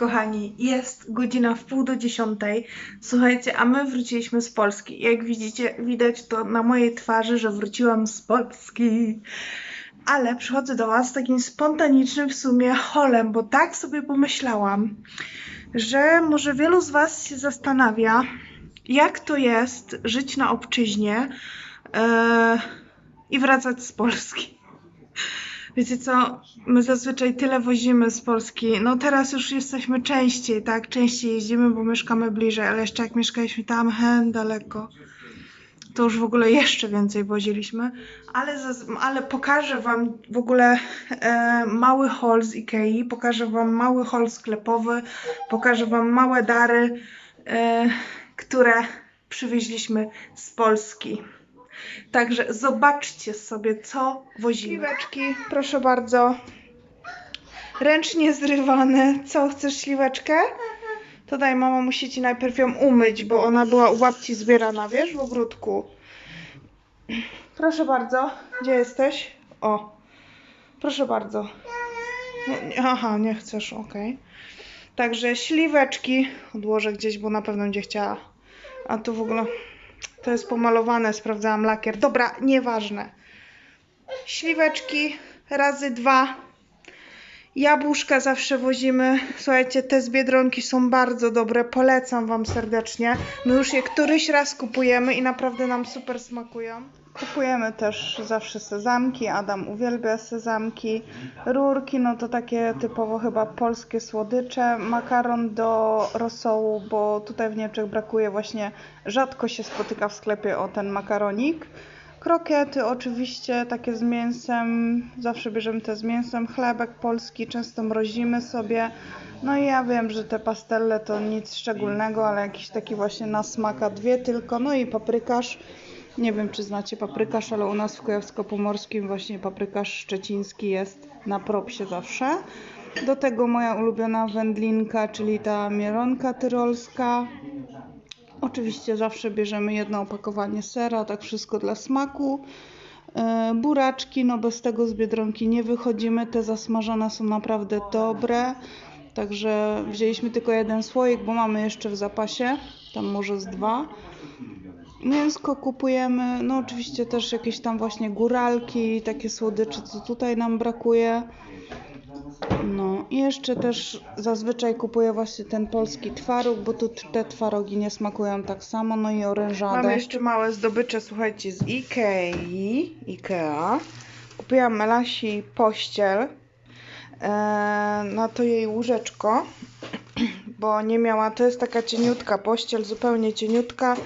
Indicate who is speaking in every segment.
Speaker 1: kochani, jest godzina w pół do dziesiątej. Słuchajcie, a my wróciliśmy z Polski. Jak widzicie, widać to na mojej twarzy, że wróciłam z Polski. Ale przychodzę do Was takim spontanicznym w sumie holem, bo tak sobie pomyślałam, że może wielu z Was się zastanawia, jak to jest żyć na obczyźnie e, i wracać z Polski. Wiecie co, my zazwyczaj tyle wozimy z Polski. No teraz już jesteśmy częściej, tak? Częściej jeździmy, bo mieszkamy bliżej, ale jeszcze jak mieszkaliśmy tam hen daleko, to już w ogóle jeszcze więcej woziliśmy. Ale, ale pokażę Wam w ogóle e, mały haul z Ikei, pokażę Wam mały haul sklepowy, pokażę Wam małe dary, e, które przywieźliśmy z Polski. Także zobaczcie sobie, co wozimy. Śliweczki, proszę bardzo. Ręcznie zrywane. Co, chcesz śliweczkę? To daj, mama musi ci najpierw ją umyć, bo ona była u babci zbierana, wiesz, w ogródku. Proszę bardzo. Gdzie jesteś? O. Proszę bardzo. Aha, nie chcesz, okej. Także śliweczki odłożę gdzieś, bo na pewno będzie chciała. A tu w ogóle to jest pomalowane, sprawdzałam lakier. Dobra, nieważne. Śliweczki razy dwa. Jabłuszka zawsze wozimy. Słuchajcie, te z Biedronki są bardzo dobre. Polecam Wam serdecznie. My już je któryś raz kupujemy i naprawdę nam super smakują. Kupujemy też zawsze sezamki. Adam uwielbia sezamki. Rurki, no to takie typowo chyba polskie słodycze. Makaron do rosołu, bo tutaj w Niemczech brakuje właśnie, rzadko się spotyka w sklepie o ten makaronik. Krokiety oczywiście takie z mięsem, zawsze bierzemy te z mięsem, chlebek polski, często mrozimy sobie. No i ja wiem, że te pastelle to nic szczególnego, ale jakiś taki właśnie na smaka dwie tylko. No i paprykarz. Nie wiem, czy znacie paprykarz, ale u nas w Kujawsko-Pomorskim właśnie paprykarz szczeciński jest na propsie zawsze. Do tego moja ulubiona wędlinka, czyli ta mielonka tyrolska. Oczywiście zawsze bierzemy jedno opakowanie sera, tak wszystko dla smaku. E, Buraczki, no bez tego z Biedronki nie wychodzimy, te zasmażone są naprawdę dobre. Także wzięliśmy tylko jeden słoik, bo mamy jeszcze w zapasie, tam może z dwa. Mięsko kupujemy, no oczywiście też jakieś tam właśnie góralki, takie słodycze, co tutaj nam brakuje. No i jeszcze też zazwyczaj kupuję właśnie ten polski twaróg, bo tu te twarogi nie smakują tak samo, no i orężadę. Mamy jeszcze małe zdobycze, słuchajcie, z Ikei, Ikea. Kupiłam Melasi pościel, e, na to jej łóżeczko, bo nie miała, to jest taka cieniutka pościel, zupełnie cieniutka.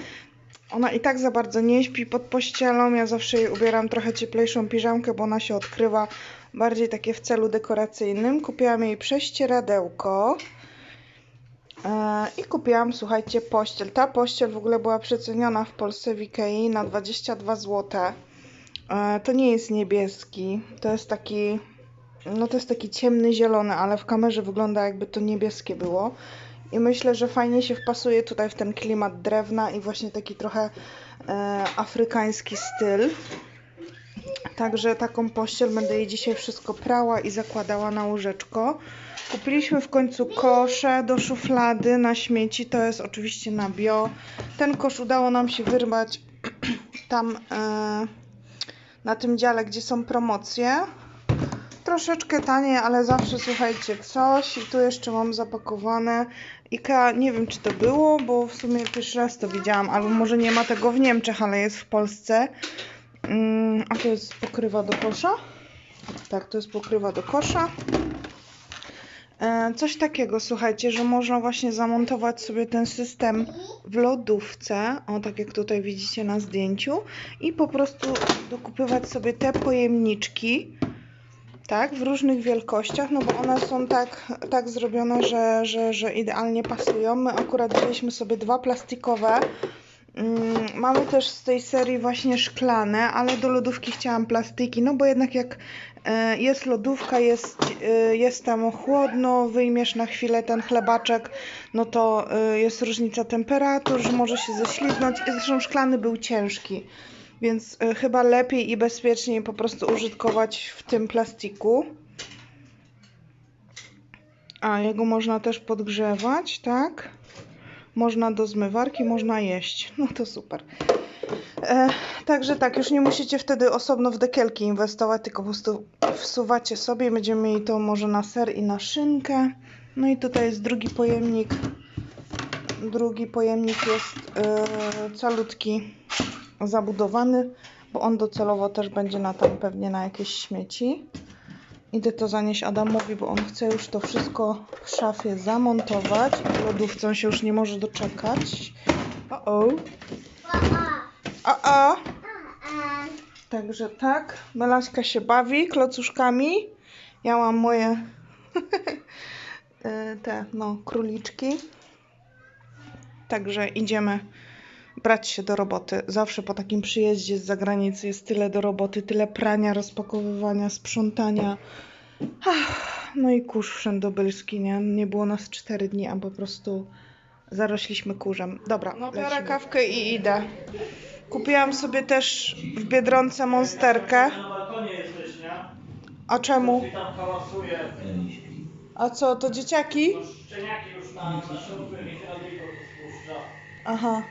Speaker 1: Ona i tak za bardzo nie śpi pod pościelą. Ja zawsze jej ubieram trochę cieplejszą piżamkę, bo ona się odkrywa bardziej takie w celu dekoracyjnym. Kupiłam jej prześcieradełko. E, I kupiłam, słuchajcie, pościel. Ta pościel w ogóle była przeceniona w Polsce w Ikei na 22 zł. E, To nie jest niebieski, to jest taki, no to jest taki ciemny zielony, ale w kamerze wygląda jakby to niebieskie było. I myślę, że fajnie się wpasuje tutaj w ten klimat drewna i właśnie taki trochę e, afrykański styl. Także taką pościel będę jej dzisiaj wszystko prała i zakładała na łóżeczko. Kupiliśmy w końcu kosze do szuflady na śmieci. To jest oczywiście na bio. Ten kosz udało nam się wyrwać tam e, na tym dziale, gdzie są promocje. Troszeczkę taniej, ale zawsze słuchajcie coś. I tu jeszcze mam zapakowane. Ikea, nie wiem czy to było, bo w sumie pierwszy raz to widziałam. Albo może nie ma tego w Niemczech, ale jest w Polsce. Mm, a to jest pokrywa do kosza? Tak, to jest pokrywa do kosza. E, Coś takiego, słuchajcie, że można właśnie zamontować sobie ten system w lodówce, o tak jak tutaj widzicie na zdjęciu, i po prostu dokupywać sobie te pojemniczki, tak, w różnych wielkościach, no bo one są tak, tak zrobione, że, że, że idealnie pasują. My akurat wzięliśmy sobie dwa plastikowe. Mm, Mamy też z tej serii właśnie szklane, ale do lodówki chciałam plastiki, no bo jednak jak e, jest lodówka, jest, e, jest tam chłodno, wyjmiesz na chwilę ten chlebaczek, no to e, jest różnica temperatur, że może się ześliznąć. Zresztą szklany był ciężki, więc e, chyba lepiej i bezpieczniej po prostu użytkować w tym plastiku. A, jego można też podgrzewać, tak? Można do zmywarki, można jeść. No to super. E, także tak, już nie musicie wtedy osobno w dekielki inwestować, tylko po prostu wsuwacie sobie. Będziemy mieli to może na ser i na szynkę. No i tutaj jest drugi pojemnik. Drugi pojemnik jest e, calutki, zabudowany, bo on docelowo też będzie na tam pewnie na jakieś śmieci. Idę to zanieść Adamowi, bo on chce już to wszystko w szafie zamontować. I lodówce się już nie może doczekać. O, o. O, o. Także tak, Melaśka się bawi klocuszkami. Ja mam moje e, te, no, króliczki. Także idziemy brać się do roboty. Zawsze po takim przyjeździe z zagranicy jest tyle do roboty, tyle prania, rozpakowywania, sprzątania. Ach, No i kurz wszędobylski, nie? Nie było nas 4 dni, a po prostu zarośliśmy kurzem. Dobra, no biorę kawkę i idę. Kupiłam sobie też w Biedronce monsterkę. A czemu? A co, to dzieciaki? Aha.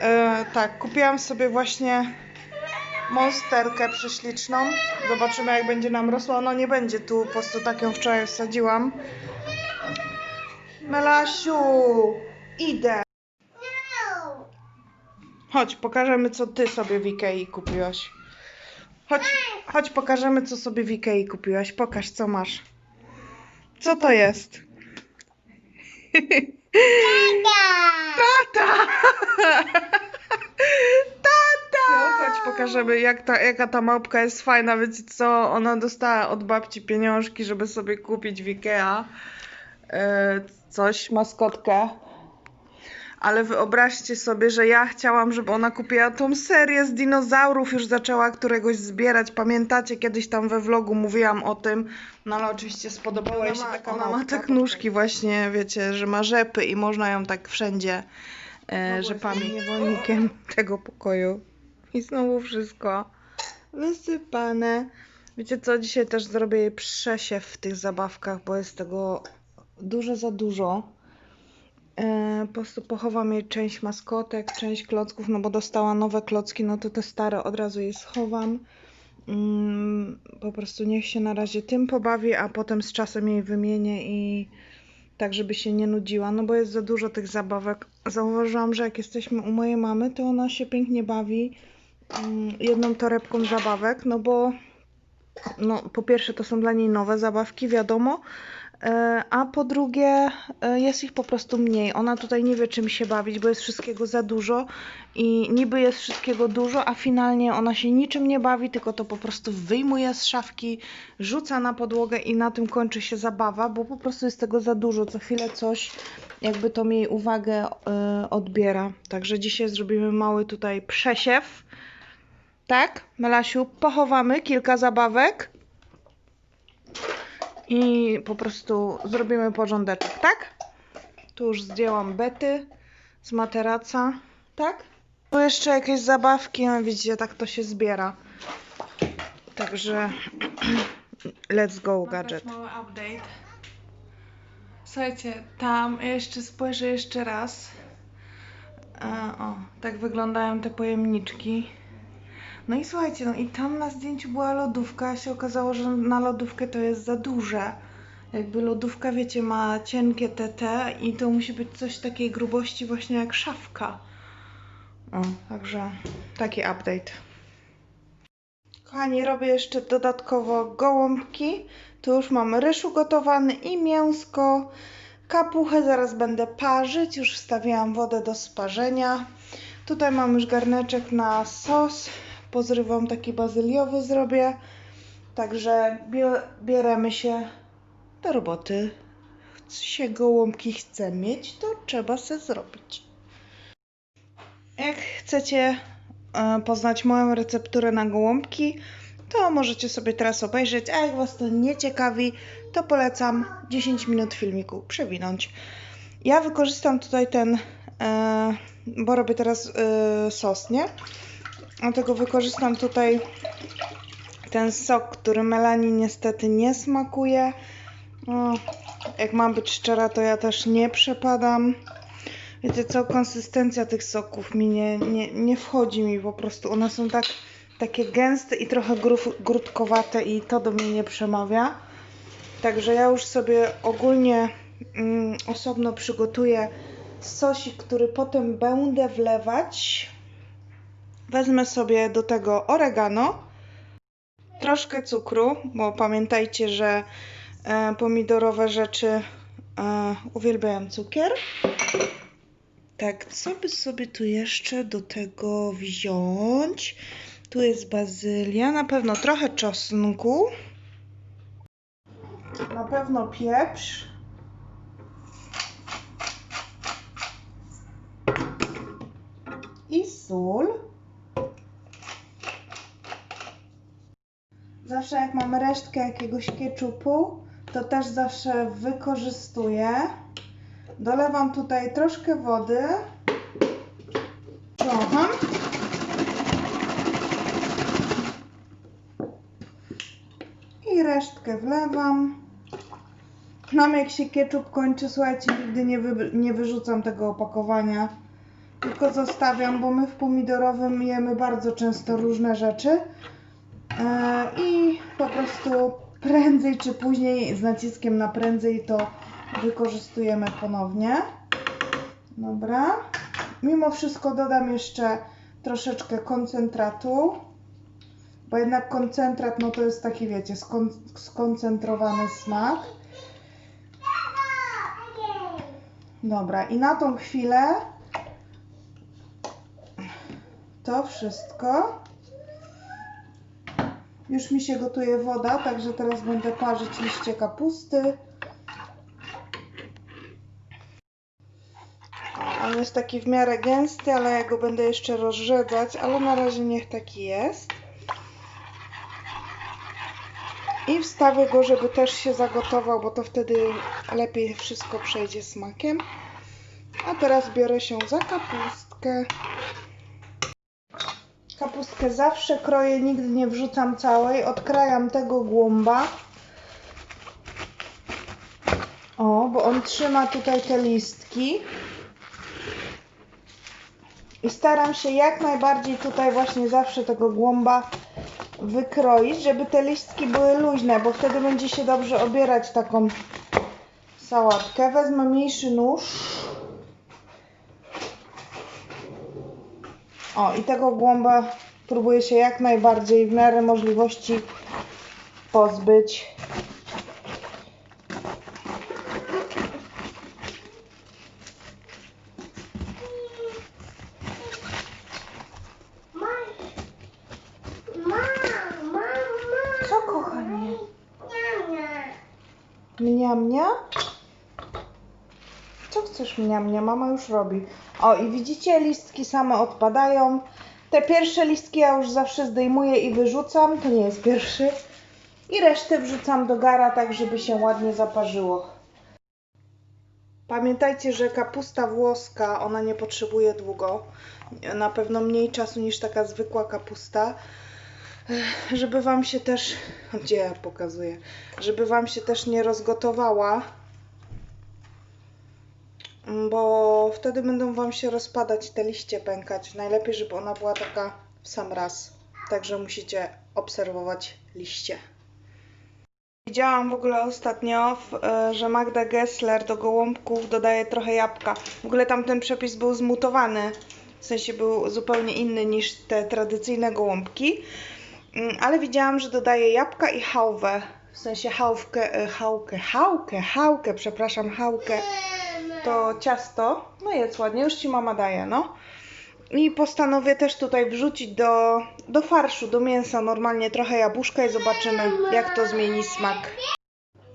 Speaker 1: E, tak, kupiłam sobie właśnie monsterkę prześliczną. Zobaczymy jak będzie nam rosła. No nie będzie tu, po prostu tak ją wczoraj wsadziłam. Melasiu, idę. Chodź, pokażemy co ty sobie w Ikei kupiłaś. Chodź, chodź pokażemy co sobie w Ikei kupiłaś. Pokaż co masz. Co to jest? Tata! Tata! Chodź pokażemy jak ta, jaka ta małpka jest fajna. Wiecie co? Ona dostała od babci pieniążki, żeby sobie kupić w Ikea e, coś, maskotkę. Ale wyobraźcie sobie, że ja chciałam, żeby ona kupiła tą serię z dinozaurów, już zaczęła któregoś zbierać. Pamiętacie, kiedyś tam we vlogu mówiłam o tym, no ale oczywiście spodobała jej się taka Ona ma tak nóżki właśnie, wiecie, że ma rzepy i można ją tak wszędzie e, rzepami niewolnikiem tego pokoju. I znowu wszystko wysypane. Wiecie co, dzisiaj też zrobię jej przesiew w tych zabawkach, bo jest tego dużo za dużo. E, po prostu pochowam jej część maskotek, część klocków, no bo dostała nowe klocki, no to te stare od razu jej schowam. Mm, po prostu niech się na razie tym pobawi, a potem z czasem jej wymienię i tak, żeby się nie nudziła, no bo jest za dużo tych zabawek. Zauważyłam, że jak jesteśmy u mojej mamy, to ona się pięknie bawi mm, jedną torebką zabawek, no bo no, po pierwsze to są dla niej nowe zabawki, wiadomo, a po drugie e, jest ich po prostu mniej. Ona tutaj nie wie czym się bawić, bo jest wszystkiego za dużo i niby jest wszystkiego dużo, a finalnie ona się niczym nie bawi, tylko to po prostu wyjmuje z szafki, rzuca na podłogę i na tym kończy się zabawa, bo po prostu jest tego za dużo. Co chwilę coś jakby to jej uwagę e, odbiera. Także dzisiaj zrobimy mały tutaj przesiew. Tak, Melasiu, pochowamy kilka zabawek i po prostu zrobimy porządeczek, tak? Tu już zdjęłam bety z materaca, tak? Tu jeszcze jakieś zabawki, no widzicie, tak to się zbiera. Także let's go gadżet. Mały update. Słuchajcie, tam jeszcze spojrzę jeszcze raz. E, o, tak wyglądają te pojemniczki. No i słuchajcie, no i tam na zdjęciu była lodówka, się okazało, że na lodówkę to jest za duże. Jakby lodówka, wiecie, ma cienkie TT i to musi być coś takiej grubości właśnie jak szafka. O, także taki update. Kochani, robię jeszcze dodatkowo gołąbki. Tu już mam ryż ugotowany i mięsko. Kapuchę zaraz będę parzyć. Już wstawiłam wodę do sparzenia. Tutaj mam już garneczek na sos. Pozrywam taki bazyliowy zrobię. Także bie- bierzemy się do roboty. Chce się gołąbki chce mieć, to trzeba se zrobić. Jak chcecie e, poznać moją recepturę na gołąbki, to możecie sobie teraz obejrzeć, a jak Was to nie ciekawi, to polecam 10 minut filmiku przewinąć. Ja wykorzystam tutaj ten, e, bo robię teraz e, sos, nie? Dlatego wykorzystam tutaj ten sok, który Melanie niestety nie smakuje. Jak mam być szczera, to ja też nie przepadam. Wiecie co, konsystencja tych soków mi nie, nie, nie wchodzi mi po prostu. One są tak, takie gęste i trochę grudkowate i to do mnie nie przemawia. Także ja już sobie ogólnie mm, osobno przygotuję sosik, który potem będę wlewać. Wezmę sobie do tego oregano, troszkę cukru, bo pamiętajcie, że e, pomidorowe rzeczy e, cukier. Tak, co by sobie tu jeszcze do tego wziąć? Tu jest bazylia, na pewno trochę czosnku. Na pewno pieprz. I sól. Zawsze jak mam resztkę jakiegoś keczupu, to też zawsze wykorzystuję. Dolewam tutaj troszkę wody. Trochę. I resztkę wlewam. Nam jak się ketchup kończy, słuchajcie, nigdy nie, wy, nie wyrzucam tego opakowania. Tylko zostawiam, bo my w pomidorowym jemy bardzo często różne rzeczy. E, I po prostu prędzej czy później, z naciskiem na prędzej, to wykorzystujemy ponownie. Dobra. Mimo wszystko dodam jeszcze troszeczkę koncentratu, bo jednak koncentrat no to jest taki, wiecie, skon skoncentrowany smak. Dobra, i na tą chwilę to wszystko. Już mi się gotuje woda, także teraz będę parzyć liście kapusty. On jest taki w miarę gęsty, ale ja go będę jeszcze rozrzedzać, ale na razie niech taki jest. I wstawię go, żeby też się zagotował, bo to wtedy lepiej wszystko przejdzie smakiem. A teraz biorę się za kapustkę. Kapustkę zawsze kroję, nigdy nie wrzucam całej. Odkrajam tego głąba. O, bo on trzyma tutaj te listki. I staram się jak najbardziej tutaj właśnie zawsze tego głąba wykroić, żeby te listki były luźne, bo wtedy będzie się dobrze obierać taką sałatkę. Wezmę mniejszy nóż. O, i tego głąba próbuję się jak najbardziej w miarę możliwości pozbyć. Co chcesz mnia, mnia? Mama już robi. O, i widzicie, listki same odpadają. Te pierwsze listki ja już zawsze zdejmuję i wyrzucam. To nie jest pierwszy. I resztę wrzucam do gara, tak żeby się ładnie zaparzyło. Pamiętajcie, że kapusta włoska, ona nie potrzebuje długo. Na pewno mniej czasu niż taka zwykła kapusta. Żeby Wam się też, gdzie ja pokazuję, żeby Wam się też nie rozgotowała, bo wtedy będą Wam się rozpadać te liście pękać. Najlepiej, żeby ona była taka w sam raz. Także musicie obserwować liście. Widziałam w ogóle ostatnio, e, że Magda Gessler do gołąbków dodaje trochę jabłka. W ogóle tamten przepis był zmutowany, w sensie był zupełnie inny niż te tradycyjne gołąbki. Mm, Ale widziałam, że dodaje jabłka i hałwę. W sensie hałwkę, e, hałkę, hałkę, hałkę, przepraszam, hałkę. To ciasto. No jest ładnie, już Ci mama daje, no. I postanowię też tutaj wrzucić do, do farszu, do mięsa normalnie trochę jabłuszka i zobaczymy, jak to zmieni smak.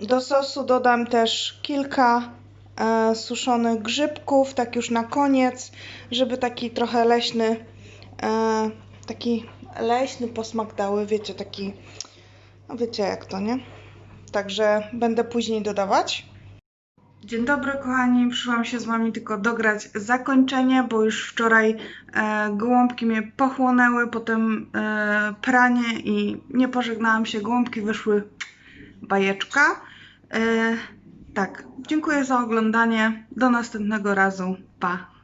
Speaker 1: Do sosu dodam też kilka e, suszonych grzybków, tak już na koniec, żeby taki trochę leśny, e, taki leśny posmak dały, wiecie, taki, no wiecie jak to, nie? Także będę później dodawać. Dzień dobry kochani, przyszłam się z Wami tylko dograć zakończenie, bo już wczoraj e, gołąbki mnie pochłonęły, potem e, pranie i nie pożegnałam się, gołąbki wyszły bajeczka. E, Tak, dziękuję za oglądanie. Do następnego razu. Pa.